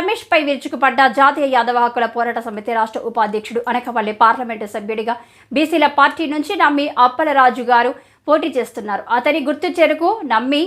రమేష్ పై విరుచుకుపడ్డ జాతీయ యాదవ హక్కుల పోరాట సమితి రాష్ట్ర ఉపాధ్యక్షుడు అనకపల్లి పార్లమెంటు సభ్యుడిగా బీసీల పార్టీ నుంచి నమ్మి అప్పలరాజు గారు పోటీ చేస్తున్నారు. అతని గుర్తు చెరుకు నమ్మి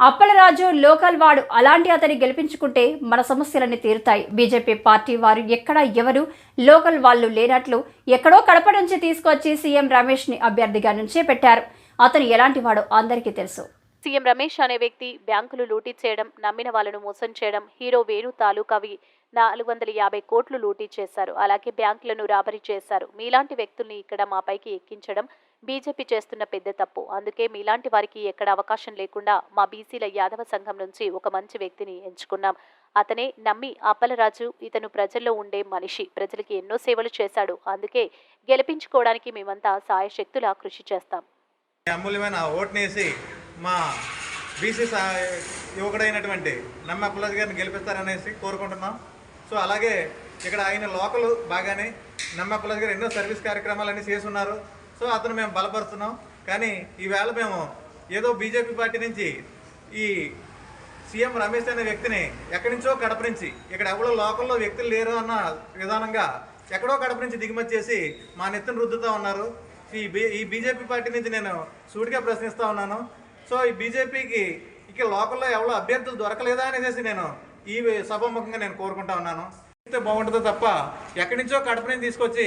అప్పలరాజు లోకల్ వాడు అలాంటి అతని గెలిపించుకుంటే మన సమస్యలన్నీ తీరుతాయి. బీజేపీ పార్టీ వారు ఎక్కడ ఎవరు లోకల్ వాళ్ళు లేనట్లు ఎక్కడో కడప నుంచి తీసుకొచ్చి సీఎం రమేష్ని అభ్యర్థిగా నుంచే పెట్టారు. అతను ఎలాంటి వాడో అందరికీ తెలుసు. సీఎం రమేష్ అనే వ్యక్తి బ్యాంకులు లూటీ చేయడం నమ్మిన వాళ్ళను మోసం చేయడం హీరో వేణు తాలూకావి నాలుగు వందల యాభై కోట్లు లూటీ చేశారు. అలాగే బ్యాంకులను రాబరీ చేశారు. మీలాంటి వ్యక్తుల్ని ఇక్కడ మా పైకి ఎక్కించడం బీజేపీ చేస్తున్న పెద్ద తప్పు. అందుకే మీలాంటి వారికి ఎక్కడ అవకాశం లేకుండా మా బీసీల యాదవ సంఘం నుంచి ఒక మంచి వ్యక్తిని ఎంచుకున్నాం. అతనే నమ్మి అప్పలరాజు ఇతను ప్రజల్లో ఉండే మనిషి. ప్రజలకి ఎన్నో సేవలు చేశాడు. అందుకే గెలిపించుకోవడానికి మేమంతా సాయశక్తులా కృషి చేస్తాం. అమూల్యమైన ఓట్నేసి మా బీసీ యువకుడైనటువంటి నమ్మ అప్పలాజ్ గారిని గెలిపిస్తారనేసి కోరుకుంటున్నాం. సో అలాగే ఇక్కడ ఆయన లోకల్ బాగానే నమ్మ అప్పలాజ్ గారు ఎన్నో సర్వీస్ కార్యక్రమాలన్నీ చేసి ఉన్నారు సో అతను మేము బలపరుస్తున్నాం. కానీ ఈవేళ మేము ఏదో బీజేపీ పార్టీ నుంచి ఈ సీఎం రమేష్ అనే వ్యక్తిని ఎక్కడి నుంచో కడప నుంచి ఇక్కడ ఎవరో లోకల్లో వ్యక్తులు లేరు అన్న విధానంగా ఎక్కడో కడప నుంచి దిగుమతి చేసి మా నెత్తిని రుద్దుతూ ఉన్నారు. ఈ బీ ఈ బీజేపీ పార్టీ నుంచి నేను సూటిగా ప్రశ్నిస్తూ ఉన్నాను. సో ఈ బీజేపీకి ఇక లోకల్లో ఎవరో అభ్యర్థులు దొరకలేదా అనేసి నేను ఈ సభాముఖంగా నేను కోరుకుంటా ఉన్నాను. అయితే బాగుంటుందో తప్ప ఎక్కడి నుంచో కడప నుంచి తీసుకొచ్చి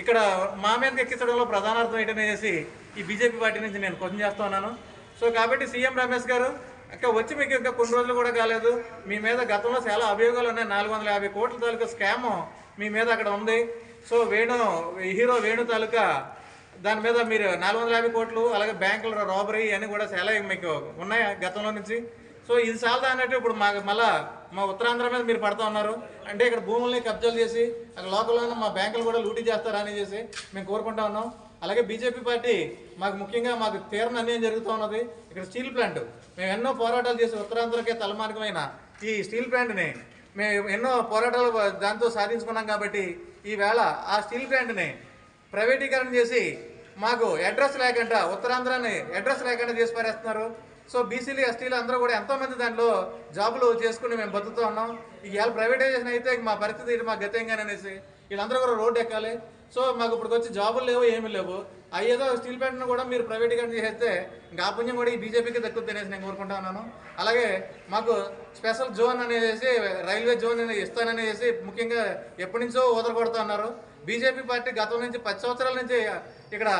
ఇక్కడ మా మీదకి ఎక్కించడంలో ప్రధానార్థం ఏంటనేసి ఈ బీజేపీ పార్టీ నుంచి నేను క్వశ్చన్ చేస్తూ ఉన్నాను. సో కాబట్టి సీఎం రమేష్ గారు ఇంకా వచ్చి మీకు ఇంకా కొన్ని రోజులు కూడా కాలేదు. మీ మీద గతంలో చాలా అభియోగాలు ఉన్నాయి. నాలుగు వందల యాభై కోట్ల తాలూకా స్కామ్ మీ మీద అక్కడ ఉంది. సో వేణు హీరో వేణు తాలూకా దాని మీద మీరు నాలుగు వందల యాభై కోట్లు అలాగే బ్యాంకుల రాబరీ అన్నీ కూడా చాలా మీకు ఉన్నాయి గతంలో నుంచి? సో ఇది సార్లు అన్నట్టు ఇప్పుడు మాకు మళ్ళా మా ఉత్తరాంధ్ర మీద మీరు పడుతూ ఉన్నారు. అంటే ఇక్కడ భూముల్ని కబ్జాలు చేసి అక్కడ లోకల్లోనే మా బ్యాంకులు కూడా లూటీ చేస్తారని చేసి మేము కోరుకుంటా ఉన్నాం. అలాగే బీజేపీ పార్టీ మాకు ముఖ్యంగా మాకు తీరని అన్యాయం జరుగుతూ ఉన్నది. ఇక్కడ స్టీల్ ప్లాంట్ మేము ఎన్నో పోరాటాలు చేసి ఉత్తరాంధ్రకే తలమార్గమైన ఈ స్టీల్ ప్లాంట్ని మేము ఎన్నో పోరాటాలు దాంతో సాధించుకున్నాం కాబట్టి ఈవేళ ఆ స్టీల్ ప్లాంట్ని ప్రైవేటీకరణ చేసి మాకు అడ్రస్ లేకుండా ఉత్తరాంధ్రాన్ని అడ్రస్ లేకుండా చేసి పారేస్తున్నారు. సో బీసీలు ఎస్టీలు అందరూ కూడా ఎంతోమంది దాంట్లో జాబులు చేసుకుని మేము బతుకుతూ ఉన్నాం. ఇవాళ ప్రైవేటైజేషన్ అయితే మా పరిస్థితి ఇది మా గతంగానే అనేసి వీళ్ళందరూ కూడా రోడ్డు ఎక్కాలి. సో మాకు ఇప్పుడు వచ్చి జాబులు లేవు ఏమీ లేవు. అయ్యేదో స్టీల్ ప్లాంట్ను కూడా మీరు ప్రైవేటీకరణ చేస్తే ఇంకా పుణ్యం కూడా ఈ బీజేపీకి దక్కుద్ది అనేసి నేను కోరుకుంటా ఉన్నాను. అలాగే మాకు స్పెషల్ జోన్ అనేసి రైల్వే జోన్ అనేది ఇస్తాననేసి ముఖ్యంగా ఎప్పటి నుంచో ఉన్నారు. బీజేపీ పార్టీ గతం నుంచి పది సంవత్సరాల నుంచి ఇక్కడ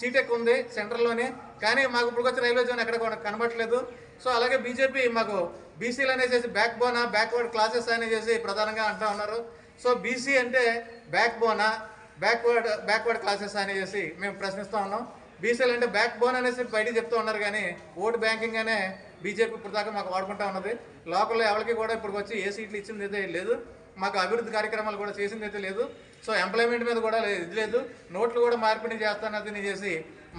సీటెక్ ఉంది సెంట్రల్లోనే కానీ మాకు ఇప్పుడు వచ్చి రైల్వే జోన్ ఎక్కడ కూడా కనబడట్లేదు. సో అలాగే బీజేపీ మాకు బీసీలు అనేసి బ్యాక్ బోనా బ్యాక్వర్డ్ క్లాసెస్ అనేసి ప్రధానంగా అంటూ ఉన్నారు. సో బీసీ అంటే బ్యాక్ బోనా బ్యాక్వర్డ్ బ్యాక్వర్డ్ క్లాసెస్ అనేసి మేము ప్రశ్నిస్తూ ఉన్నాం. బీసీలు అంటే బ్యాక్ బోన్ అనేసి బయట చెప్తూ ఉన్నారు కానీ ఓటు బ్యాంకింగ్ అనే బీజేపీ ఇప్పుడు దాకా మాకు వాడుకుంటా ఉన్నది. లోకల్లో ఎవరికి కూడా ఇప్పుడు వచ్చి ఏ సీట్లు ఇచ్చింది అయితే లేదు. మాకు అభివృద్ధి కార్యక్రమాలు కూడా చేసింది అయితే లేదు. సో ఎంప్లాయ్మెంట్ మీద కూడా ఇది లేదు. నోట్లు కూడా మార్పిడి చేస్తానని చేసి